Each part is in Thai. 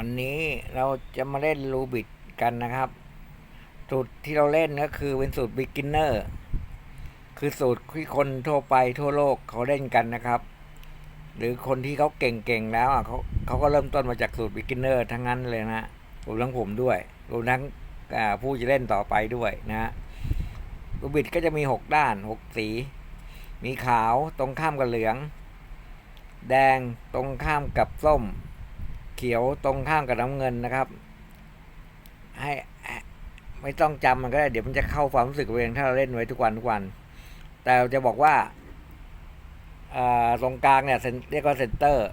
วันนี้เราจะมาเล่นรูบิดกันนะครับสูตรที่เราเล่นก็คือเป็นสูตร beginner คือสูตรที่คนทั่วไปทั่วโลกเขาเล่นกันนะครับ หรือคนที่เขาเก่งๆแล้วอะเขาเขาก็เริ่มต้นมาจากสูตร beginner ทั้งนั้นเลยนะรวมทั้งผมด้วยรวมทั้งผู้จะเล่นต่อไปด้วยนะรูบิดก็จะมีหกด้านหกสี มีขาวตรงข้ามกับเหลือง แดงตรงข้ามกับส้ม เขียวตรงข้ามกับน้ำเงินนะครับ ให้ไม่ต้องจำมันก็ได้เดี๋ยวมันจะเข้าความรู้สึกเองถ้าเราเล่นไว้ทุกวันทุกวัน แต่จะบอกว่าตรงกลางเนี่ยเซ็นเรียกว่าเซนเตอร์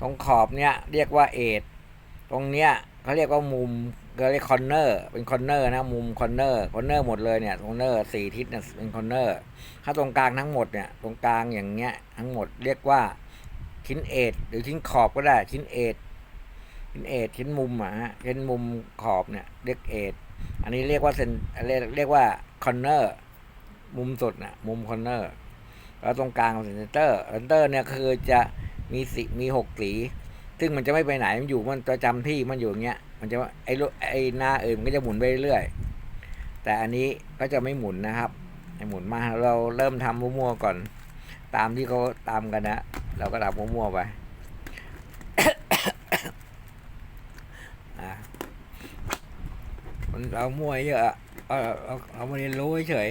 ตรงขอบเนี่ยเรียกว่าเอทตรงเนี้ยเขาเรียกว่ามุมก็เรียกคอนเนอร์เป็นคอนเนอร์นะมุมคอนเนอร์คอนเนอร์หมดเลยเนี่ยคอนเนอร์สี่ทิศเนี่ยเป็นคอนเนอร์ถ้าตรงกลางทั้งหมดเนี่ยตรงกลางอย่างเงี้ยทั้งหมดเรียกว่าชิ้นเอทหรือชิ้นขอบก็ได้ชิ้นเอท ชิ้นเอทชิ้นมุมอะฮะชิ้นมุมขอบเนี่ยเรียกเอทอันนี้เรียกว่าเซนเรียกเรียกว่าคอนเนอร์มุมสุดนะมุมคอนเนอร์แล้วตรงกลางเซนเตอร์เซนเตอร์เนี่ยคือจะมีสีมีหกสีซึ่งมันจะไม่ไปไหนมันอยู่มันประจำที่มันอยู่อย่างเงี้ย มันจะไอ้ไอ้หน้าอื่นมันก็จะหมุนไปเรื่อยแต่อันนี้ก็จะไม่หมุนนะครับให้หมุนมาเราเริ่มทำมั่วๆก่อน ตามที่เขาตามกันนะ เราก็ทำมั่วๆไป อะ มันเรามั่วเยอะอะเออเราเรามาเรียนรู้เฉย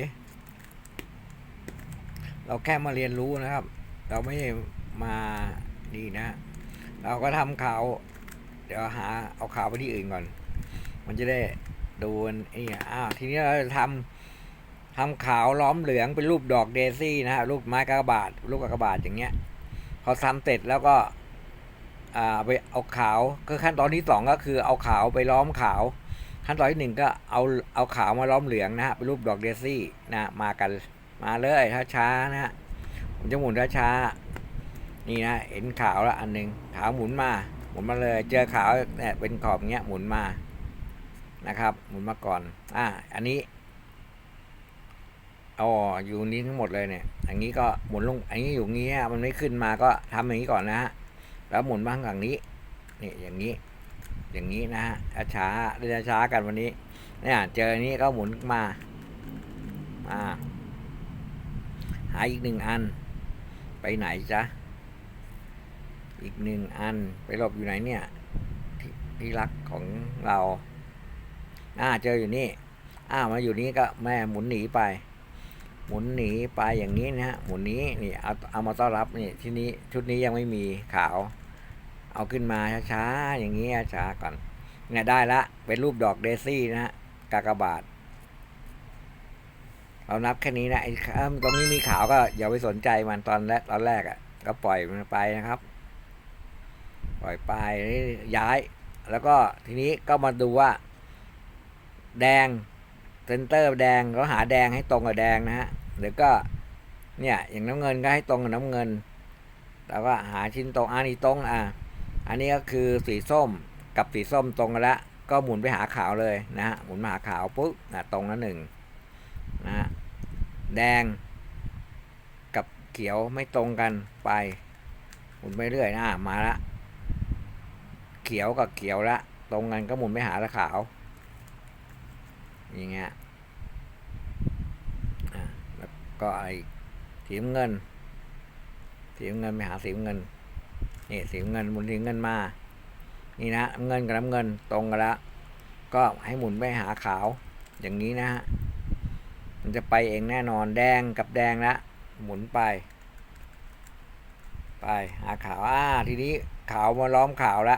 เราแค่มาเรียนรู้นะครับ เราไม่มาดีนะ เราก็ทำข่าว เดี๋ยวหาเอาข่าวไปที่อื่นก่อน มันจะได้ดูนไอ้เนี่อ้าวทีนี้เราจะทำทำขาวล้อมเหลืองเป็นรูปดอกเดซี่นะฮะรูปไม้กากบาทรูปกากบาทอย่างเงี้ย พอทำเสร็จแล้วก็ อ่าไปเอาขาวก็ขั้นตอนที่สองก็คือเอาขาวไปล้อมขาว ขั้นตอนที่หนึ่งก็เอาเอาขาวมาล้อมเหลืองนะฮะเป็นรูปดอกเดซี่นะมากันมาเลยช้าช้าๆนะฮะผมจะหมุนช้าช้าๆนี่นะเห็นขาวแล้วอันหนึ่งขาวหมุนมาหมุนมาเลย เจอขาวเนี่ยเป็นขอบเงี้ยหมุนมานะครับ หมุนมาก่อนอ่าอันนี้อ๋ออยู่นี้ทั้งหมดเลยเนี่ยอย่างนี้ก็หมุนลง อันนี้อยู่งี้มันไม่ขึ้นมาก็ทำอย่างนี้ก่อนนะฮะ แล้วหมุนมาข้างหลังนี้ นี่อย่างนี้ อย่างนี้นะฮะช้าๆเดินช้ากันวันนี้ เนี่ยเจออนนี้ก็หมุนมามาหาอีกหนึ่งอัน ไปไหนจ๊ะอีกหนึ่งอันไปหลบอยู่ไหนเนี่ยที่ที่รักของเราอ่าเจออยู่นี่อ้าวมาอยู่นี่ก็แม่หมุนหนีไป หมุนหนีไปอย่างนี้นะฮะหมุนนี้นี่เอาเอามาต้อนรับนี่ที่นี้ชุดนี้ยังไม่มีขาว เอาขึ้นมาช้าๆอย่างนี้ช้าก่อนเนี่ยได้ละ เป็นรูปดอกเดซี่นะฮะกากบาท เรานับแค่นี้นะไอ้เอิ่มตรงนี้มีขาวก็อย่าไปสนใจมันตอนแรกตอนแรกอะ่ะ ก็ปล่อยมันไปนะครับ ปล่อยไปนี่ย้าย แล้วก็ทีนี้ก็มาดูว่า แดงเซนเตอร์แดงเราหาแดงให้ตรงกับแดงนะฮะหรือก็เนี่ย อย่างน้ำเงินก็ให้ตรงกับน้ำเงินแล้วก็หาชิ้นตรงอันนี้ตรงอะ อันนี้ก็คือสีส้มกับสีส้มตรงกันล้วก็หมุนไปหาขาวเลยนะฮะหมุนมาหาขาวปุ๊บนะตรงนั้นหนึ่งนะฮะแดง กับเขียวไม่ตรงกันไป หมุนไปเรื่อยนะมาละ เขียวกับเขียวละ ตรงกันก็หมุนไปหาละขาวอย่างเงี้ยอะแล้วก็ไอ้สีเงินสีเงินไปหาสีเงิน นี่สีเงินหมุนสีเงินมา นี่นะเงินกับน้ำเงินตรงกันแล้วก็ให้หมุนไปหาขาว อย่างนี้นะฮะมันจะไปเองแน่นอนแดงกับแดงละหมุนไป ไปหาขาวอ่าทีนี้ขาวมาล้อมขาวละ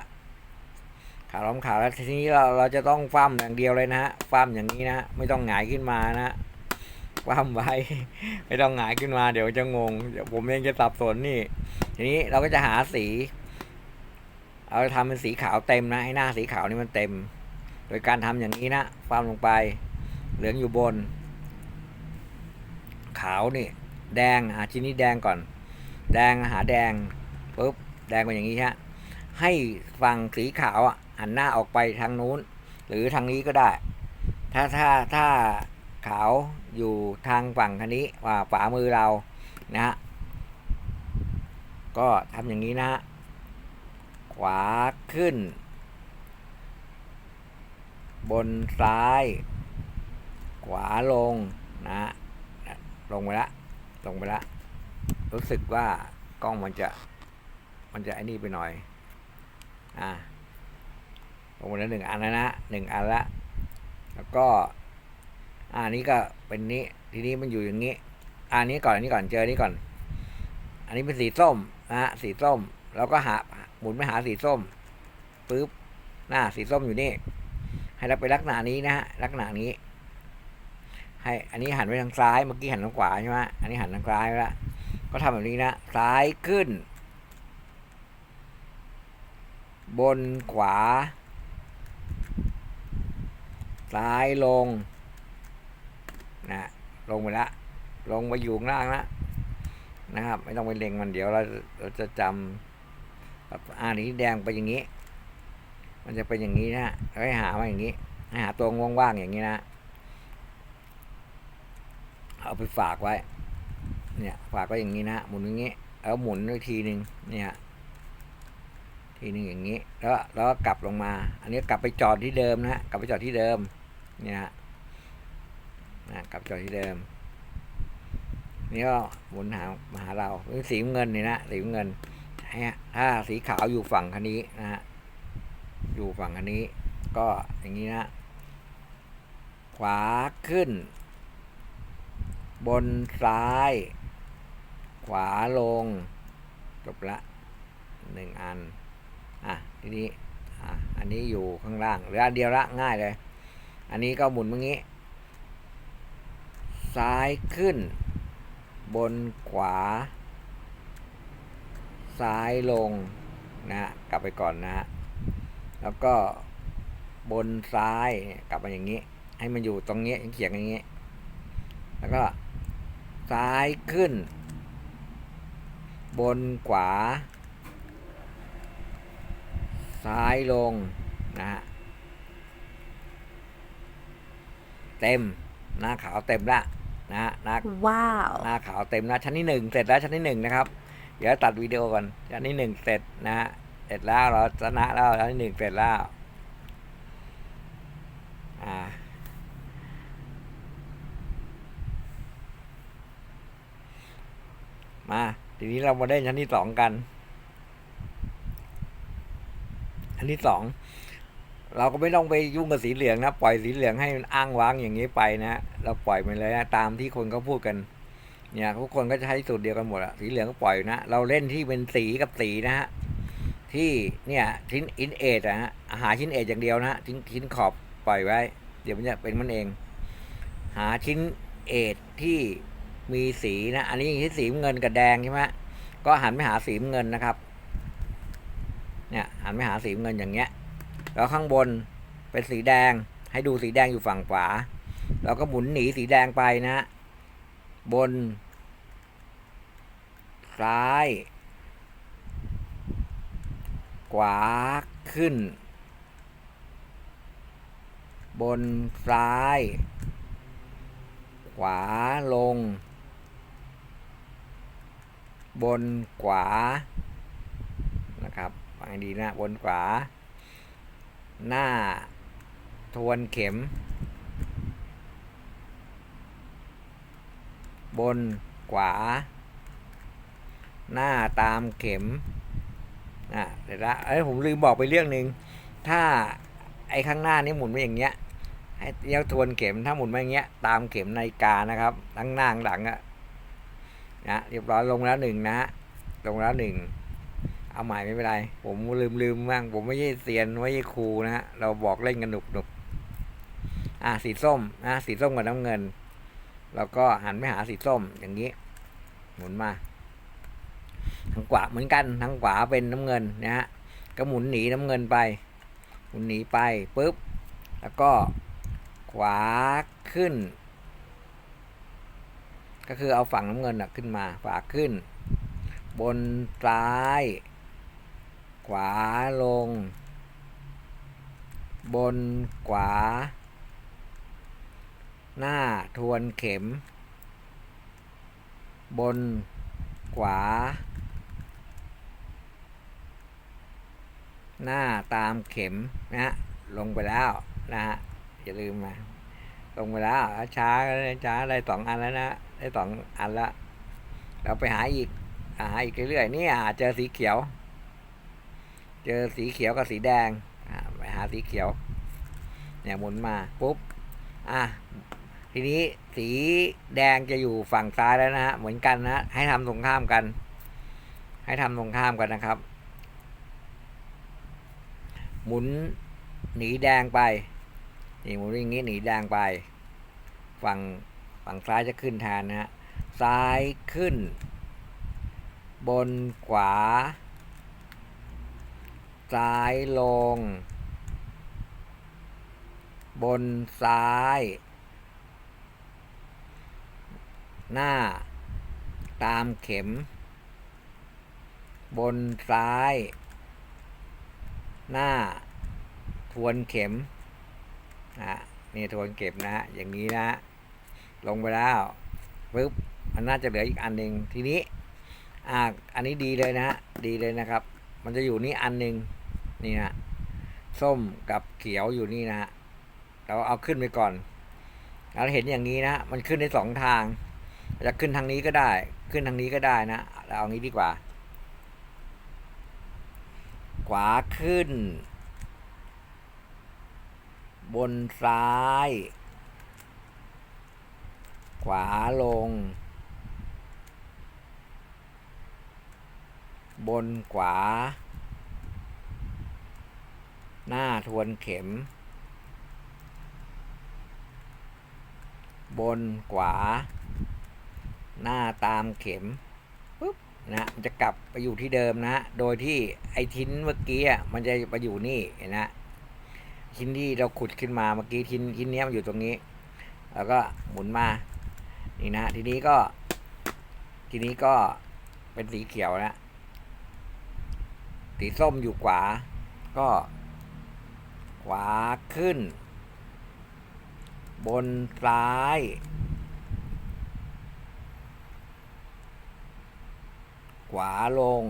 ขาวล้อมขาวแล้วทีนี้เราเราจะต้องฟั่มอย่างเดียวเลยนะฮะฟั่มอย่างนี้นะ ไม่ต้องหงายขึ้นมานะฟั่มไว้ ไม่ต้องหงายขึ้นมา เดี๋ยวจะงงเดี๋ยวผมเองจะสับสนนี่ ทีนี้เราก็จะหาสี เอาทำเป็นสีขาวเต็มนะให้หน้าสีขาวนี่มันเต็ม โดยการทำอย่างนี้นะฟามลงไป เหลืองอยู่บน ขาวนี่ แดงหาชิ้นนี้แดงก่อน แดงหาแดงปุ๊บแดงเป็นอย่างนี้ฮะให้ฝั่งสีขาวอะหันหน้าออกไปทางนู้น หรือทางนี้ก็ได้ ถ้าถ้าถ้าขาวอยู่ทางฝั่งคันนี้ว่าฝ่ามือเรานะฮะ ก็ทำอย่างนี้นะฮะขวาขึ้น บนซ้าย ขวาลงนะฮะลงไปละ ลงไปละ รู้สึกว่ากล้องมันจะ มันจะไอ้นี่ไปหน่อย อ่าลงไปแล้วหนึ่งอันแล้วนะหนึ่งอันละแล้วก็อ่านี้ก็เป็นนี้ ทีนี้มันอยู่อย่างนี้ อันนี้ก่อนอันนี้ก่อนเจออนนี้ก่อน อันนี้เป็นสีส้ม นะฮะสีส้มเราก็หาหมุนไปหาสีส้มปึ๊บหน้าสีส้มอยู่นี่ ให้เราไปลักษณะนี้นะฮะลักษณะนี้ ให้อันนี้หันไปทางซ้ายเมื่อกี้หันทางขวาใช่ไหมอันนี้หันทางซ้ายไปแล้วก็ทำแบบนี้นะซ้ายขึ้น บนขวา ซ้ายลงนะลงไปละลงไปอยู่ข้างล่างละ นะครับ ไม่ต้องไปเล็งมันเดี๋ยวเราเราจะจำแบบอ่านี้แดงไปอย่างนี้ มันจะเป็นอย่างนี้นะให้หามาอย่างนี้ให้หาตัวว่างๆอย่างนี้นะเอาไปฝากไว้ เนี่ย ฝากไว้อย่างนี้นะหมุนอย่างนี้แล้วหมุนด้วยทีหนึ่งเนี่ยทีหนึ่งอย่างนี้ แล้วแล้วก็กลับลงมา อันนี้กลับไปจอดที่เดิมนะกลับไปจอดที่เดิมเนี่ยนะกลับจอดที่เดิม นี่ก็หมุนหามาหาเราเป็นสีเงินนี่นะสีเงินถ้าสีขาวอยู่ฝั่งคันนี้นะฮะอยู่ฝั่งคันนี้ ก็อย่างนี้นะขวาขึ้น บนซ้าย ขวาลง จบละหนึ่งอัน อะทีนี้อะอันนี้อยู่ข้างล่างเหลืออันเดียวละง่ายเลย อันนี้ก็หมุนอย่างนี้ ซ้ายขึ้น บนขวา ซ้ายลงนะกลับไปก่อนนะฮะแล้วก็บนซ้ายกลับมาอย่างนี้ ให้มันอยู่ตรงนี้เขียงอย่างนี้ แล้วก็ซ้ายขึ้น บนขวา ซ้ายลงนะฮะเต็ม หน้าขาวเต็มละ นะฮะหน้าว้าวหน้าขาวเต็มนะชั้นที่หนึ่งเสร็จแล้วชั้นที่หนึ่งนะครับ เดี๋ยวตัดวิดีโอก่อนชั้นที่หนึ่งเสร็จนะฮะเสร็จแล้วเราชนะแล้วชั้นที่หนึ่งเสร็จแล้วอ่ามาทีนี้เรามาเล่นชั้นที่สองกัน ชั้นที่สอง เราก็ไม่ต้องไปยุ่งกับสีเหลืองนะปล่อยสีเหลืองให้มันอ้างว้างอย่างนี้ไปนะเราปล่อยไปเลยนะตามที่คนเขาพูดกันเนี่ยทุกคนก็จะใช้สูตรเดียวกันหมดอะสีเหลืองก็ปล่อยนะ เราเล่นที่เป็นสีกับสีนะฮะที่เนี่ยชิ้นอินเอทอะฮะหาชิ้นเอทอย่างเดียวนะชิ้นชิ้นขอบปล่อยไว้ เดี๋ยวมันจะเป็นมันเอง หาชิ้นเอทที่มีสีนะอันนี้ที่สีเงินกับแดงใช่ไหมก็หันไปหาสีเงินนะครับ เนี่ยหันไปหาสีเงินอย่างเงี้ย แล้วข้างบนเป็นสีแดง ให้ดูสีแดงอยู่ฝั่งขวา เราก็หมุนหนีสีแดงไปนะ บน ซ้าย ขวาขึ้น บนซ้าย ขวาลง บนขวานะครับฟังดีนะ บนขวา หน้า ทวนเข็ม บนขวา หน้าตามเข็มอะเดี๋ยวละเอ้ยผมลืมบอกไปเรื่องหนึ่งถ้าไอ้ข้างหน้านี่หมุนไปอย่างเงี้ยให้เลี้ยวทวนเข็มถ้าหมุนไปอย่างเงี้ยตามเข็มนาฬิกานะครับทั้งหน้างหลังอะนะเรียบร้อยลงแล้วหนึ่งนะลงแล้วหนึ่ง เอาใหม่ไม่เป็นไร ผมลืมลืมบ้างผมไม่ใช่เซียนไม่ใช่ครูนะฮะเราบอกเล่นกันหนุกหนุกอะสีส้มนะสีส้มกับน้ำเงิน แล้วก็หันไปหาสีส้มอย่างนี้ หมุนมาทางขวาเหมือนกันทางขวาเป็นน้ำเงินนะฮะก็หมุนหนีน้ำเงินไป หมุนหนีไปปุ๊บ แล้วก็ขวาขึ้น ก็คือเอาฝั่งน้ำเงินนะขึ้นมาขวาขึ้น บนซ้าย ขวาลง บนขวา หน้าทวนเข็ม บนขวา หน้าตามเข็มนะฮะลงไปแล้วนะฮะอย่าลืมนะลงไปแล้วช้าช้าได้สองอันแล้วนะได้สองอันละเราไปหาอีกหาอีกเรื่อยๆนี่อะเจอสีเขียว เจอสีเขียวกับสีแดงอะไปหาสีเขียว เนี่ยหมุนมาปุ๊บอะทีนี้สีแดงจะอยู่ฝั่งซ้ายแล้วนะฮะเหมือนกันนะให้ทำตรงข้ามกัน ให้ทำตรงข้ามกันนะครับ หมุนหนีแดงไปนี่หมุนอย่างนี้หนีแดงไป ฝั่งฝั่งซ้ายจะขึ้นแทนนะฮะซ้ายขึ้น บนขวา ซ้ายลง บนซ้าย หน้า ตามเข็ม บนซ้าย หน้า ทวนเข็มนะนี่ทวนเข็มนะฮะอย่างนี้นะฮะลงไปแล้วปึ๊บมันน่าจะเหลืออีกอันหนึ่งทีนี้อ่าอันนี้ดีเลยนะฮะดีเลยนะครับ มันจะอยู่นี่อันหนึ่ง นี่นะส้มกับเขียวอยู่นี่นะฮะเราเอาขึ้นไปก่อนเราเห็นอย่างนี้นะมันขึ้นได้สองทาง จะขึ้นทางนี้ก็ได้ ขึ้นทางนี้ก็ได้นะเราเอางี้ดีกว่า ขวาขึ้น บนซ้าย ขวาลง บนขวา หน้าทวนเข็ม บนขวา หน้าตามเข็มปุ๊บนะมันจะกลับไปอยู่ที่เดิมนะ โดยที่ไอ้ทิ้นเมื่อกี้อะมันจะไปอยู่นี่เห็นะทิ้นที่เราขุดขึ้นมาเมื่อกี้ทิ้นทิ้นเนี้ยมันอยู่ตรงนี้ แล้วก็หมุนมา นี่นะ ทีนี้ก็ ทีนี้ก็เป็นสีเขียวนะสีส้มอยู่ขวา ก็ ขวาขึ้น บนซ้าย ขวาลง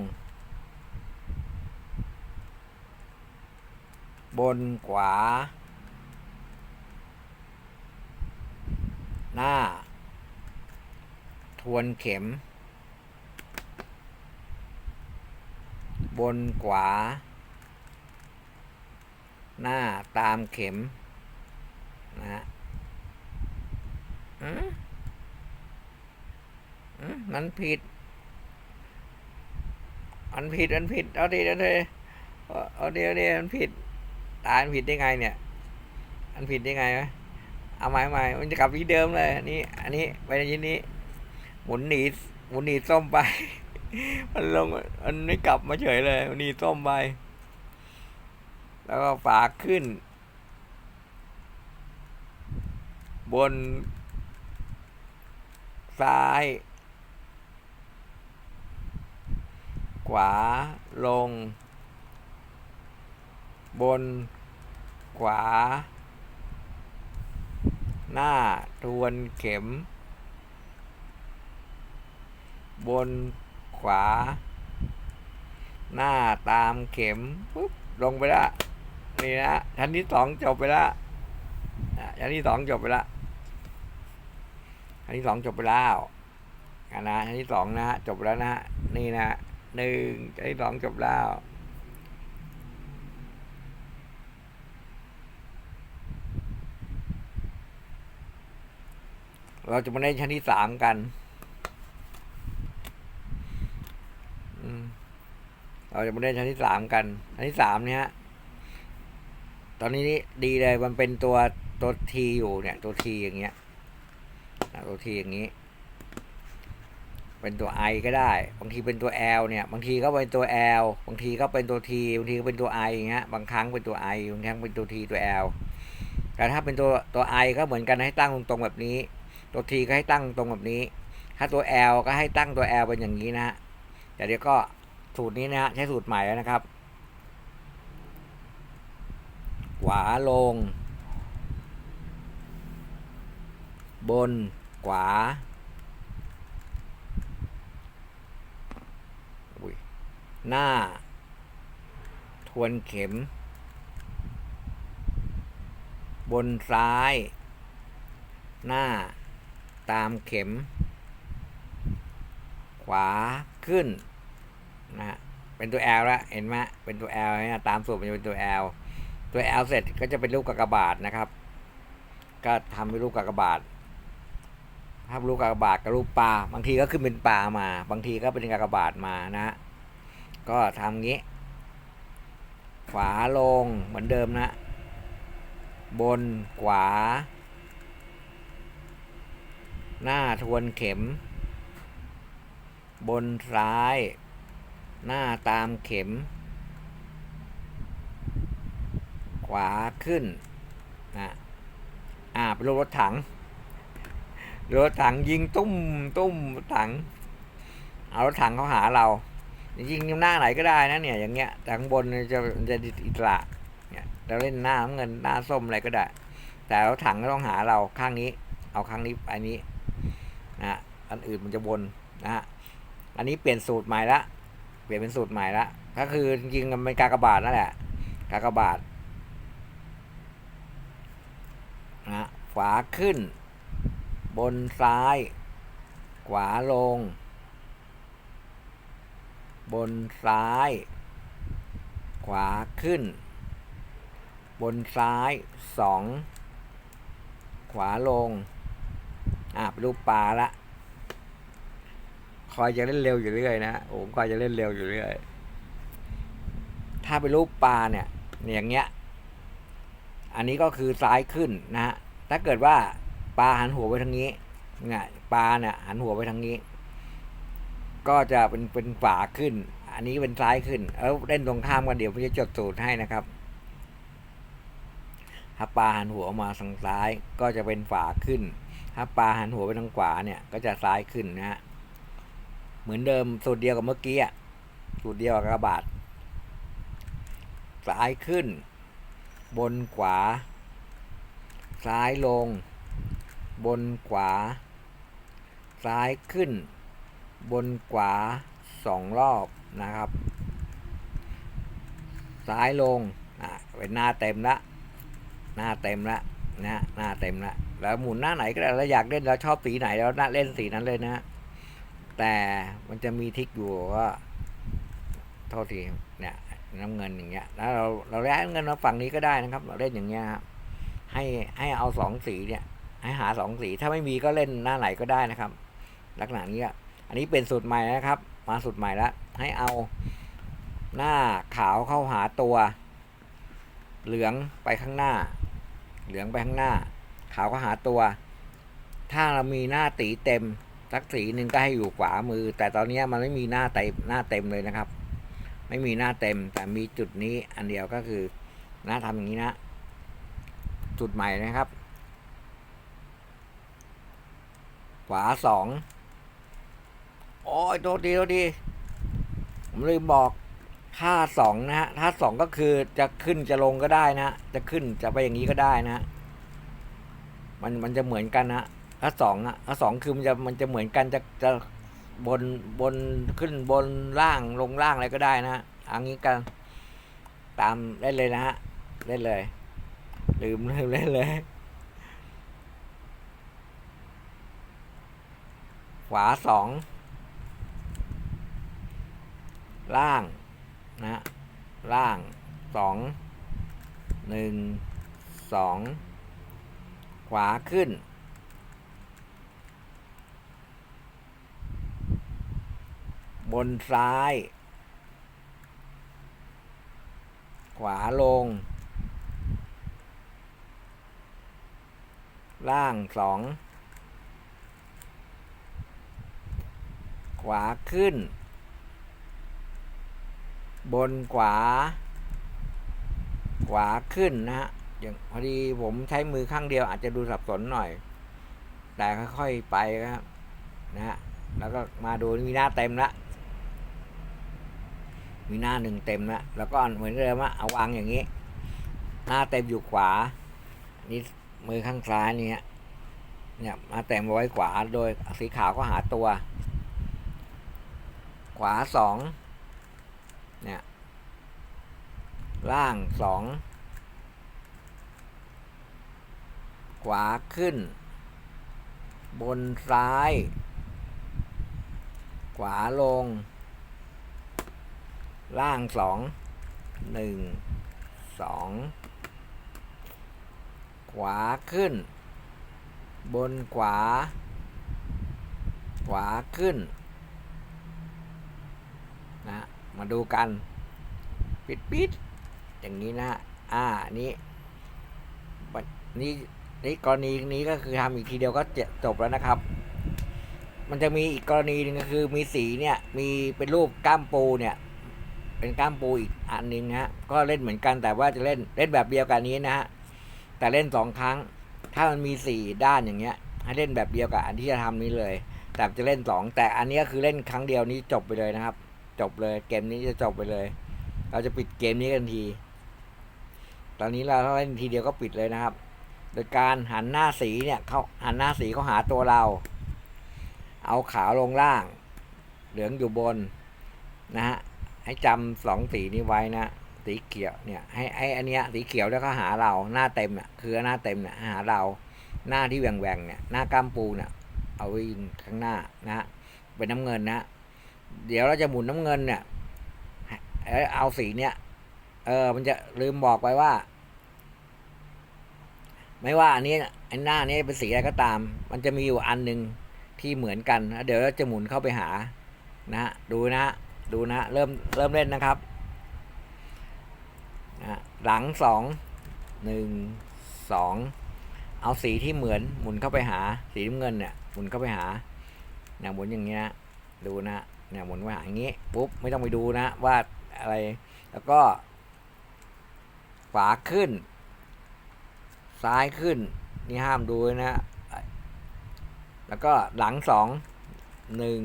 บนขวา หน้า ทวนเข็ม บนขวา หน้าตามเข็มนะฮะอืมอืมมันผิดมันผิดมันผิด เอาดิเอาดิเอาดิเอาดิมันผิด ตายมันผิดได้ไงเนี่ยมันผิดได้ไงวะเอาใหม่ใหม่มันจะกลับที่เดิมเลยนี่ อันนี้ไปในที่นี้ หมุนหนี หมุนหนีส้มไป มันลงมันไม่กลับมาเฉยเลยหนีส้มไป แล้วก็ฝากขึ้น บน ซ้าย ขวาลง บน ขวา หน้าทวนเข็ม บนขวา หน้าตามเข็มปุ๊บลงไปละ นี่นะชั้นที่สองจบไปละอะชั้นที่สองจบไปละชั้นที่สองจบไปแล้วนะชั้นที่สองนะจบแล้วนะนี่นะหนึ่งชั้นที่สองจบแล้วเราจะมาเล่นชั้นที่สามกัน เราจะมาเล่นชั้นที่สามกัน ชั้นที่สามเนี่ยฮะ ตอนนี้ดีเลยมันเป็นตัวตัวทีอยู่เนี่ย ตัวทีอย่างเงี้ยตัวทีอย่างนี้ เป็นตัวไอก็ได้ บางทีเป็นตัวแอลเนี่ย บางทีก็เป็นตัวแอลบางทีก็เป็นตัวทีบางทีก็เป็นตัวไออย่างเงี้ย บางครั้งเป็นตัวไอบางครั้งเป็นตัวทีตัวแอลแต่ถ้าเป็นตัวตัวไอก็เหมือนกันให้ตั้งตรงๆแบบนี้ ตัวทีก็ให้ตั้งตรงแบบนี้ ถ้าตัว L ก็ให้ตั้งตัว L เป็นอย่างนี้นะฮะแต่เดี๋ยวก็สูตรนี้นะฮะใช้สูตรใหม่แล้วนะครับ ขวาลง บน ขวาหน้า ทวนเข็ม บนซ้าย หน้า ตามเข็ม ขวาขึ้นนะฮะเป็นตัว L แล้วเห็นไหมเป็นตัว L นี่ยตามสูตรมันจะเป็นตัว L ตัว L เสร็จก็จะเป็นรูปกากบาทนะครับ ก็ทำเป็นรูปกากบาทภาพรูปกากบาทกับรูปปลาบางทีก็ขึ้นเป็นปลามา บางทีก็เป็นกากบาทมานะ ก็ทำงี้ ขวาลงเหมือนเดิมนะ บนขวา หน้าทวนเข็ม บนซ้าย หน้าตามเข็ม ขวาขึ้นนะอ่าเป็นรูปรถถังรถถังยิงตุ้มตุ้มถัง เอารถถังเขาหาเรา ยิงหน้าไหนก็ได้นะเนี่ยอย่างเงี้ยแต่ข้างบนจะจะอิสระเนี่ยเราเล่นหน้าเงินหน้าส้มอะไรก็ได้ แต่รถถังก็ต้องหาเราข้างนี้ เอาข้างนี้อันนี้นะฮะอันอื่นมันจะวนนะฮะอันนี้เปลี่ยนสูตรใหม่ละเปลี่ยนเป็นสูตรใหม่ละก็คือจริงๆมันเป็นกากบาทนั่นแหละกากบาท นะขวาขึ้น บนซ้าย ขวาลง บนซ้าย ขวาขึ้น บนซ้ายสองขวาลงอะเป็นรูปปลาละ คอยจะเล่นเร็วอยู่เรื่อยนะผมคอยจะเล่นเร็วอยู่เรื่อย ถ้าเป็นรูปปลาเนี่ยเนี่ยอย่างเงี้ย อันนี้ก็คือซ้ายขึ้นนะฮะถ้าเกิดว่าปลาหันหัวไปทางนี้เนี่ยปลาเนี่ยหันหัวไปทางนี้ ก็จะเป็นเป็นฝาขึ้น อันนี้เป็นซ้ายขึ้นแล้วเล่นตรงข้ามกันเดี๋ยวผมจะจดสูตรให้นะครับ ถ้าปลาหันหัวมาทางซ้ายก็จะเป็นฝาขึ้น ถ้าปลาหันหัวไปทางขวาเนี่ย ก็จะซ้ายขึ้นนะฮะเหมือนเดิมสูตรเดียวกับเมื่อกี้อะสูตรเดียวกับกระบาดซ้ายขึ้น บนขวา ซ้ายลง บนขวา ซ้ายขึ้น บนขวาสองรอบนะครับ ซ้ายลงอะเป็นหน้าเต็มละหน้าเต็มละนะหน้าเต็มละแล้วหมุนหน้าไหนก็ได้แล้วอยากเล่นแล้วชอบสีไหนแล้วน่าเล่นสีนั้นเลยนะ แต่มันจะมีทิกอยู่ว่าโทษทีเนี่ย น้ำเงินอย่างเงี้ยแล้วเราเราย้ายเงินมาฝั่งนี้ก็ได้นะครับ เราเล่นอย่างเงี้ยครับให้ให้เอาสองสีเนี่ย ให้หาสองสี ถ้าไม่มีก็เล่นหน้าไหนก็ได้นะครับ ลักษณะนี้อะอันนี้เป็นสูตรใหม่นะครับ มาสูตรใหม่ล้วให้เอาหน้าขาวเข้าหาตัว เหลืองไปข้างหน้า เหลืองไปข้างหน้า ขาวก็หาตัว ถ้าเรามีหน้าตีเต็มสักสีหนึ่งก็ให้อยู่ขวามือ แต่ตอนนี้มันไม่มีหน้าเต็มหน้าเต็มเลยนะครับ ไม่มีหน้าเต็ม แต่มีจุดนี้อันเดียวก็คือหน้าทำอย่างนี้นะ จุดใหม่นะครับ ขวาสองโอ้ยโทษดีโทษดี ผมลืมบอกถ้าสองนะฮะถ้าสองก็คือจะขึ้นจะลงก็ได้นะ จะขึ้นจะไปอย่างนี้ก็ได้นะ มันมันจะเหมือนกันนะถ้าสองอะถ้าสองคือมันจะมันจะเหมือนกันจะจะ บนบนขึ้นบนล่างลงล่างอะไรก็ได้นะเอันนี้กันตามเล่นเลยนะฮะเล่นเลย ลืมลืมเล่นเลย ขวาสองล่างนะล่างสองหนึ่งสองขวาขึ้น บนซ้าย ขวาลง ล่างสอง ขวาขึ้น บนขวา ขวาขึ้นนะฮะอย่างพอดีผมใช้มือข้างเดียวอาจจะดูสับสนหน่อย แต่ค่อยๆไปครับนะฮะแล้วก็มาดูมีหน้าเต็มละ มีหน้าหนึ่งเต็มละแล้วก็เหมือนเดิมว่าเอาวางอย่างนี้ หน้าเต็มอยู่ขวา นี่มือข้างซ้ายนี่เนี่ยมาแต่งไว้ขวาโดยสีขาวก็หาตัว ขวาสองเนี่ยล่างสองขวาขึ้น บนซ้าย ขวาลง ล่างสองหนึ่งสองขวาขึ้น บนขวา ขวาขึ้นนะมาดูกัน ปิดปิดอย่างนี้นะ อ่านี้นี้นี่กรณีนี้ก็คือทำอีกทีเดียวก็จจบแล้วนะครับ มันจะมีอีกกรณีหนึ่งก็คือมีสีเนี่ย มีเป็นรูปกล้ามปูเนี่ย เป็นกล้ามปูอีกอันหนึ่งนะฮะก็เล่นเหมือนกันแต่ว่าจะเล่นเล่นแบบเดียวกันนี้นะฮะแต่เล่นสองครั้ง ถ้ามันมีสี่ด้านอย่างเงี้ย ให้เล่นแบบเดียวกับอันที่จะทำนี้เลย แต่จะเล่นสองแต่อันนี้ก็คือเล่นครั้งเดียวนี้จบไปเลยนะครับ จบเลยเกมนี้จะจบไปเลย เราจะปิดเกมนี้กันที ตอนนี้เราเล่นทีเดียวก็ปิดเลยนะครับ โดยการหันหน้าสีเนี่ยเขาหันหน้าสีเขาหาตัวเรา เอาขาวลงล่าง เหลืองอยู่บนนะฮะ ให้จำสองสีนี้ไว้นะ สีเขียวเนี่ยให้ไอ้อันเนี้ยสีเขียวแล้วก็หาเราหน้าเต็มเนี่ยคือหน้าเต็มเนี่ยหาเราหน้าที่แหว่งแหวงเนี่ยหน้ากล้ามปูเนี่ยเอาไว้ข้างหน้านะฮะเป็นน้ำเงินนะ เดี๋ยวเราจะหมุนน้ำเงินเนี่ยเอ้ยเอาสีเนี่ยเออ มันจะลืมบอกไปว่า ไม่ว่าอันนี้อันหน้านี้เป็นสีอะไรก็ตาม มันจะมีอยู่อันหนึ่งที่เหมือนกัน เดี๋ยวเราจะหมุนเข้าไปหา นะฮะดูนะฮะ ดูนะเริ่มเริ่มเล่นนะครับนะหลังสองหนึ่งสองเอาสีที่เหมือนหมุนเข้าไปหาสีน้ำเงินเนี่ยหมุนเข้าไปหาเนี่ยหมุนอย่างเงี้ยดูนะเนี่ยหมุนไปหาอย่างงี้ปุ๊บไม่ต้องไปดูนะว่าอะไรแล้วก็ขวาขึ้น ซ้ายขึ้น นี่ห้ามดูนะ แล้วก็หลังสองหนึ่ง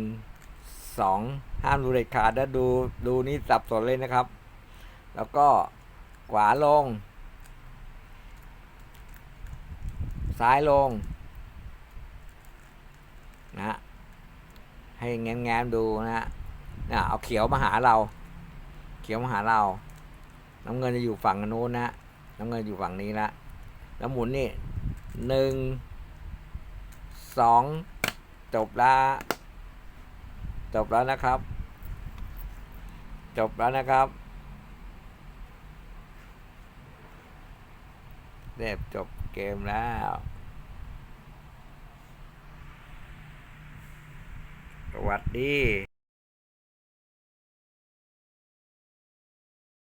สองห้ามดูเด็ดขาดนะดูดูนี่สับสนเลยนะครับ แล้วก็ขวาลง ซ้ายลงนะให้แง้มแง้มๆดูนะฮะเนี่ยเอาเขียวมาหาเรา เขียวมาหาเรา น้ำเงินจะอยู่ฝั่งโน้นนะน้ำเงินอยู่ฝั่งนี้ละแล้วหมุนนี่หนึ่งสองจบละ จบแล้วนะครับ จบแล้วนะครับเรียบจบเกมแล้วสวัสดี